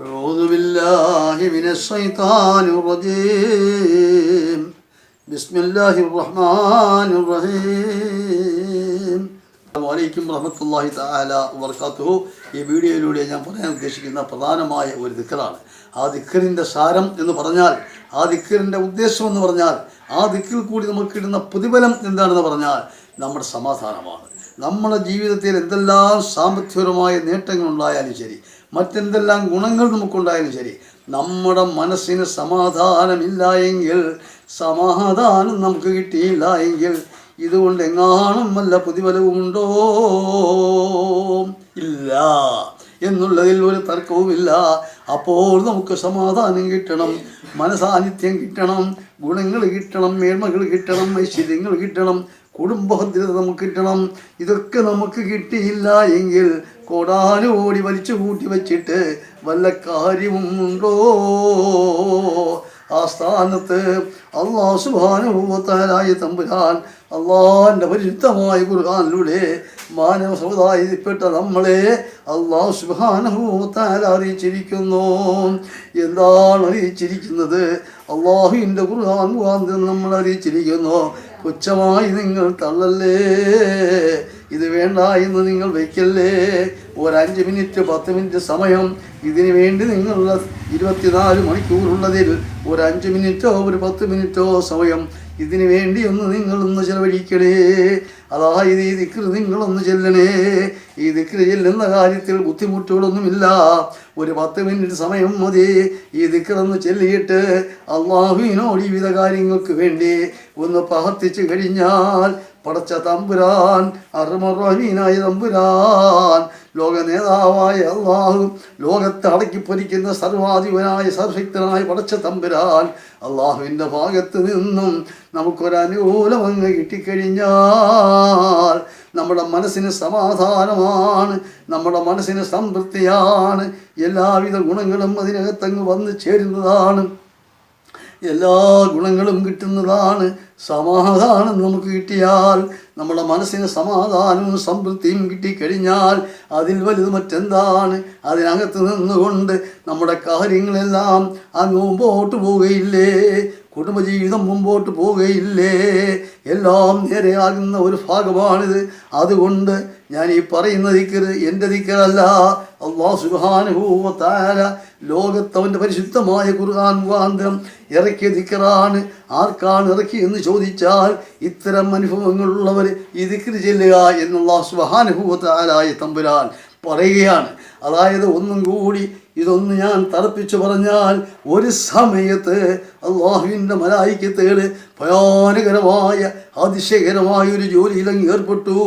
أعوذ بالله من الشيطان الرجيم بسم الله الرحمن الرحيم വലൈക്കും റഹമത്തല്ലാഹി താല വർക്കാത്തുഹു ഈ വീഡിയോയിലൂടെ ഞാൻ പറയാൻ ഉദ്ദേശിക്കുന്ന പ്രധാനമായ ഒരു ദിക്കറാണ് ആ ദിക്കറിൻ്റെ സാരം എന്ന് പറഞ്ഞാൽ ആ ദിക്കറിൻ്റെ ഉദ്ദേശം എന്ന് പറഞ്ഞാൽ ആ ദിക്കിൽ കൂടി നമുക്ക് കിട്ടുന്ന പ്രതിഫലം എന്താണെന്ന് പറഞ്ഞാൽ നമ്മുടെ സമാധാനമാണ്. നമ്മുടെ ജീവിതത്തിൽ എന്തെല്ലാം സാമ്പത്തികപരമായ നേട്ടങ്ങളുണ്ടായാലും ശരി മറ്റെന്തെല്ലാം ഗുണങ്ങൾ നമുക്കുണ്ടായാലും ശരി നമ്മുടെ മനസ്സിന് സമാധാനമില്ല എങ്കിൽ സമാധാനം നമുക്ക് കിട്ടിയില്ല എങ്കിൽ ഇതുകൊണ്ട് എങ്ങാനും വല്ല പ്രതിഫലവുമുണ്ടോ ഇല്ല. എന്നുള്ളതിൽ ഒരു തർക്കവുമില്ല. അപ്പോൾ നമുക്ക് സമാധാനം കിട്ടണം മനസാന്നിധ്യം കിട്ടണം ഗുണങ്ങൾ കിട്ടണം മേന്മകൾ കിട്ടണം ഐശ്വര്യങ്ങൾ കിട്ടണം കുടുംബഭദ്രത നമുക്ക് കിട്ടണം. ഇതൊക്കെ നമുക്ക് കിട്ടിയില്ല എങ്കിൽ കൊടാനോടി വലിച്ചു കൂട്ടി വച്ചിട്ട് വല്ല കാര്യവും ഉണ്ടോ? ആ സ്ഥാനത്ത് അള്ളാഹു സുബാനുഭവത്താലായ തമ്പുരാൻ അള്ളാഹിന്റെ പരിശുദ്ധമായ ഖുർഹാനിലൂടെ മാനവ സമുദായത്തിൽപ്പെട്ട നമ്മളെ അള്ളാഹു സുബാനുഭവത്താൽ അറിയിച്ചിരിക്കുന്നു. എന്താണ് അറിയിച്ചിരിക്കുന്നത്? അള്ളാഹുവിന്റെ ഖുർആൻ മുഖാന്തരം നമ്മൾ അറിയിച്ചിരിക്കുന്നു. പുച്ഛമായി നിങ്ങൾ തള്ളല്ലേ? ഇത് വേണ്ട എന്ന് നിങ്ങൾ വയ്ക്കല്ലേ ഒരഞ്ച് മിനിറ്റ് പത്ത് മിനിറ്റ് സമയം ഇതിന് വേണ്ടി നിങ്ങളുടെ ഇരുപത്തിനാല് മണിക്കൂറുള്ളതിൽ ഒരു അഞ്ച് മിനിറ്റോ ഒരു പത്ത് മിനിറ്റോ സമയം ഇതിനു വേണ്ടി ഒന്ന് നിങ്ങളൊന്ന് ചെലവഴിക്കണേ. അതായത് ഈ ദിക്ർ നിങ്ങളൊന്ന് ചെല്ലണേ. ഈ ദിക്ർ ചെല്ലുന്ന കാര്യത്തിൽ ബുദ്ധിമുട്ടുകളൊന്നുമില്ല. ഒരു പത്ത് മിനിറ്റ് സമയം മതി. ഈ ദിക്റൊന്ന് ചെല്ലിയിട്ട് അള്ളാഹുവിനോട് ഈ വിധ കാര്യങ്ങൾക്ക് വേണ്ടി ഒന്ന് പ്രവർത്തിച്ചു കഴിഞ്ഞാൽ പടച്ച തമ്പുരാൻ അറുമറീനായ തമ്പുരാൻ ലോക നേതാവായ അള്ളാഹു ലോകത്തെ അടക്കിപ്പൊരിക്കുന്ന സർവാധിപനായ സർവശക്തനായ പടച്ച തമ്പുരാൻ അള്ളാഹുവിന്റെ ഭാഗത്ത് നിന്നും നമുക്കൊരനുകൂലം അങ്ങ് കിട്ടിക്കഴിഞ്ഞാൽ നമ്മുടെ മനസ്സിന് സമാധാനമാണ് നമ്മുടെ മനസ്സിന് സംതൃപ്തിയാണ്. എല്ലാവിധ ഗുണങ്ങളും അതിനകത്തങ്ങ് വന്നു ചേരുന്നതാണ്. എല്ലാ ഗുണങ്ങളും കിട്ടുന്നതാണ് സമാധാനം നമുക്ക് കിട്ടിയാൽ നമ്മുടെ മനസ്സിന് സമാധാനവും സംതൃപ്തിയും കിട്ടിക്കഴിഞ്ഞാൽ അതിൽ വലുത് മറ്റെന്താണ്? അതിനകത്ത് നിന്നുകൊണ്ട് നമ്മുടെ കാര്യങ്ങളെല്ലാം അങ്ങ് മുമ്പോട്ട് പോവുകയില്ലേ? കുടുംബജീവിതം മുമ്പോട്ട് പോവുകയില്ലേ? എല്ലാം നേരെയാകുന്ന ഒരു ഭാഗമാണിത്. അതുകൊണ്ട് ഞാൻ ഈ പറയുന്ന ദിക്കർ എന്റെ ദിക്കറല്ല. അള്ളാഹു സുബാനുഭൂവത്താല ലോകത്തവന്റെ പരിശുദ്ധമായ ഖുർആൻ മുഖാന്തരം ഇറക്കിയ ദിക്കറാണ്. ആർക്കാണ് ഇറക്കി എന്ന് ചോദിച്ചാൽ ഇത്തരം അനുഭവങ്ങളുള്ളവർ ഈ ദിക്കർ ചെല്ലുക എന്നുള്ള സുബാനുഭൂവത്താലായ തമ്പുരാൻ പറയുകയാണ്. അതായത് ഒന്നും കൂടി ഇതൊന്ന് ഞാൻ തറപ്പിച്ചു പറഞ്ഞാൽ ഒരു സമയത്ത് അള്ളാഹുവിന്റെ മലായിക്കത്തേട് ഭയാനകരമായ അതിശയകരമായ ഒരു ജോലിയിൽ അങ്ങ് ഏർപ്പെട്ടു.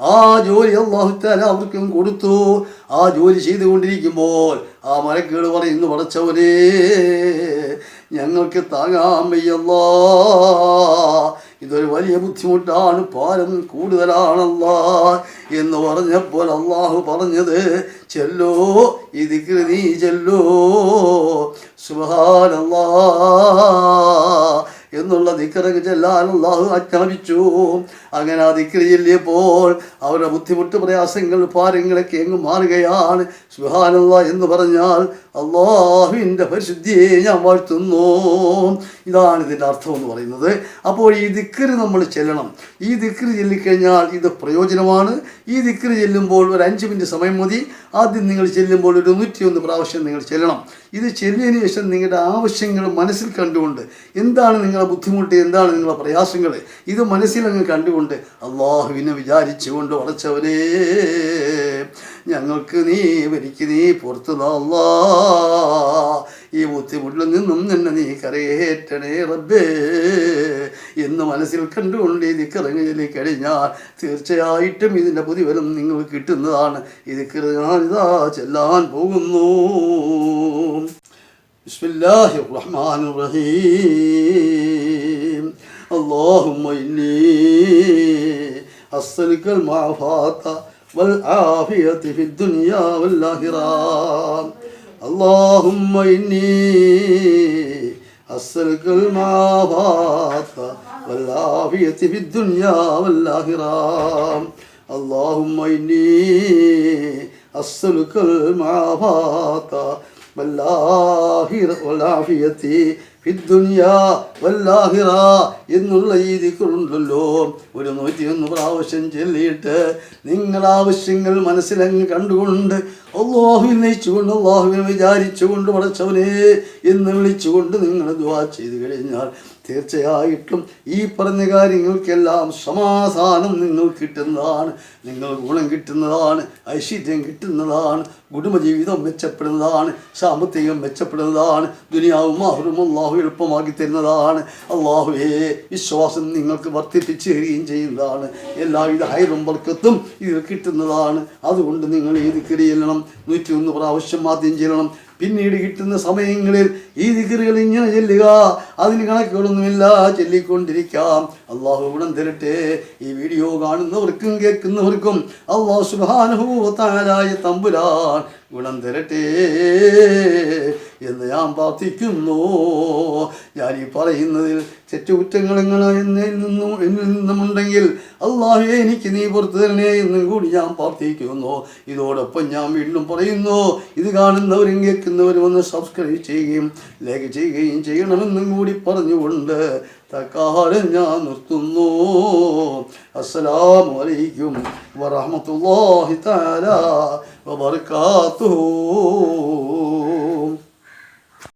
ആ ജോലി അള്ളാഹുത്താല അവർക്കും കൊടുത്തു. ആ ജോലി ചെയ്തുകൊണ്ടിരിക്കുമ്പോൾ ആ മരക്കേട് പറയുന്നു പടച്ചവനേ ഞങ്ങൾക്ക് താങ്ങാൻ വയ്യല്ലാ. ഇതൊരു വലിയ ബുദ്ധിമുട്ടാണ്. ഭാരം കൂടുതലാണല്ല എന്ന് പറഞ്ഞപ്പോൾ അള്ളാഹു പറഞ്ഞത് ചെല്ലോ ഇതിക്ക് നീ ചെല്ലോ. സുബാനല്ലാ എന്നുള്ള ദിക്കറക്ക് ചെല്ലാൻ അള്ളാഹു ആജ്ഞാപിച്ചു. അങ്ങനെ ആ ദിക്കറ് ചെല്ലിയപ്പോൾ അവരുടെ ബുദ്ധിമുട്ട് പ്രയാസങ്ങൾ ഭാരങ്ങളൊക്കെ എങ്ങ് മാറുകയാണ്. സുഹാനല്ല എന്ന് പറഞ്ഞാൽ അള്ളാഹുവിന്റെ പരിശുദ്ധിയെ ഞാൻ വാഴ്ത്തുന്നു. ഇതാണ് ഇതിന്റെ അർത്ഥം എന്ന് പറയുന്നത്. അപ്പോൾ ഈ ദിക്കറി നമ്മൾ ചെല്ലണം. ഈ ദിക്കറി ചെല്ലിക്കഴിഞ്ഞാൽ ഇത് പ്രയോജനമാണ്. ഈ ദിക്കറി ചെല്ലുമ്പോൾ ഒരു അഞ്ച് മിനിറ്റ് സമയം മതി. ആദ്യം നിങ്ങൾ ചെല്ലുമ്പോൾ ഒരു നൂറ്റിയൊന്ന് പ്രാവശ്യം നിങ്ങൾ ചെല്ലണം. ഇത് ചെല്ലിയതിന് ശേഷം നിങ്ങളുടെ ആവശ്യങ്ങൾ മനസ്സിൽ കണ്ടുകൊണ്ട് എന്താണ് നിങ്ങളുടെ ബുദ്ധിമുട്ട് എന്താണ് നിങ്ങളുടെ പ്രയാസങ്ങൾ ഇത് മനസ്സിലങ്ങ് കണ്ടുകൊണ്ട് അള്ളാഹുവിനെ വിചാരിച്ചുകൊണ്ട് ഉടച്ചവരേ ഞങ്ങൾക്ക് നീ വരിക്ക് നീ പുറത്തു അല്ലാ ഈ ബുദ്ധിമുട്ടിൽ നിന്നും നിന്നെ നീ കരയേറ്റണേ റബ്ബേ എന്ന് മനസ്സിൽ കണ്ടുകൊണ്ട് ഇത് കിറങ്ങി കഴിഞ്ഞാൽ തീർച്ചയായിട്ടും ഇതിന്റെ പ്രതിഫലം നിങ്ങൾക്ക് കിട്ടുന്നതാണ്. ഇത് ഇതാ ചെല്ലാൻ പോകുന്നു. بسم الله الرحمن الرحيم. اللهم إني أسألك المعافاة والعافية في الدنيا والآخرة. اللهم إني أسألك المعافاة والعافية في الدنيا والآخرة. اللهم إني أسألك المعافاة والعافية في الدنيا വല്ലാഹിറ എന്നുള്ള രീതിക്കുണ്ടല്ലോ. ദിക്കറുണ്ടല്ലോ ഒരു നൂറ്റിയൊന്ന് പ്രാവശ്യം ചൊല്ലിയിട്ട് നിങ്ങൾ ആവശ്യങ്ങൾ മനസ്സിലങ്ങ് കണ്ടുകൊണ്ട് അള്ളാഹുവിൽ നയിച്ചുകൊണ്ട് അള്ളാഹുവിനെ വിചാരിച്ചുകൊണ്ട് പടച്ചവനെ എന്ന് വിളിച്ചുകൊണ്ട് നിങ്ങൾ ദുവാ ചെയ്തു കഴിഞ്ഞാൽ തീർച്ചയായിട്ടും ഈ പറഞ്ഞ കാര്യങ്ങൾക്കെല്ലാം സമാധാനം നിങ്ങൾ കിട്ടുന്നതാണ്. നിങ്ങൾ ഗുണം കിട്ടുന്നതാണ് ഐശ്വര്യം കിട്ടുന്നതാണ് കുടുംബജീവിതം മെച്ചപ്പെടുന്നതാണ് സാമ്പത്തികം മെച്ചപ്പെടുന്നതാണ് ദുനിയാവും അഹ്റും അള്ളാഹു എളുപ്പമാക്കി തരുന്നതാണ്. അള്ളാഹുവേ വിശ്വാസം നിങ്ങൾക്ക് വർദ്ധിപ്പിച്ച് തരികയും ചെയ്യുന്നതാണ്. എല്ലാവിധ ഹൈറും വർക്കത്തും ഇത് കിട്ടുന്നതാണ്. അതുകൊണ്ട് നിങ്ങൾ ഏത് ചെല്ലണം നൂറ്റി ഒന്ന് പ്രാവശ്യം ആദ്യം ചെല്ലണം. പിന്നീട് കിട്ടുന്ന സമയങ്ങളിൽ ഈ ദിക്കറുകൾ ഇങ്ങനെ ചെല്ലുക. അതിന് കണക്കുകളൊന്നുമില്ല. ചൊല്ലിക്കൊണ്ടിരിക്കാം. അള്ളാഹു ഗുണം തരട്ടെ. ഈ വീഡിയോ കാണുന്നവർക്കും കേൾക്കുന്നവർക്കും അള്ളാഹു സുബാനുഭൂത്തായ തമ്പുരാൻ ഗുണം തരട്ടെ എന്ന് ഞാൻ പ്രാർത്ഥിക്കുന്നു. ഞാൻ ഈ പറയുന്നതിൽ തെറ്റുകുറ്റങ്ങൾ എന്നിൽ നിന്നും നിന്നുമുണ്ടെങ്കിൽ അള്ളാഹു എനിക്ക് നീ പുറത്തു തരണേ എന്നും കൂടി ഞാൻ പ്രാർത്ഥിക്കുന്നു. ഇതോടൊപ്പം ഞാൻ വീണ്ടും പറയുന്നു ഇത് കാണുന്നവരും കേൾക്കുന്നവരും ഒന്ന് സബ്സ്ക്രൈബ് ചെയ്യുകയും ലൈക്ക് ചെയ്യുകയും ചെയ്യണമെന്നും കൂടി പറഞ്ഞുകൊണ്ട് തക്കാലം ഞാൻ നിർത്തുന്നു. അസ്സലാമു അലൈക്കും വറഹ്മത്തുള്ളാഹി തആല വബറകാതുഹു.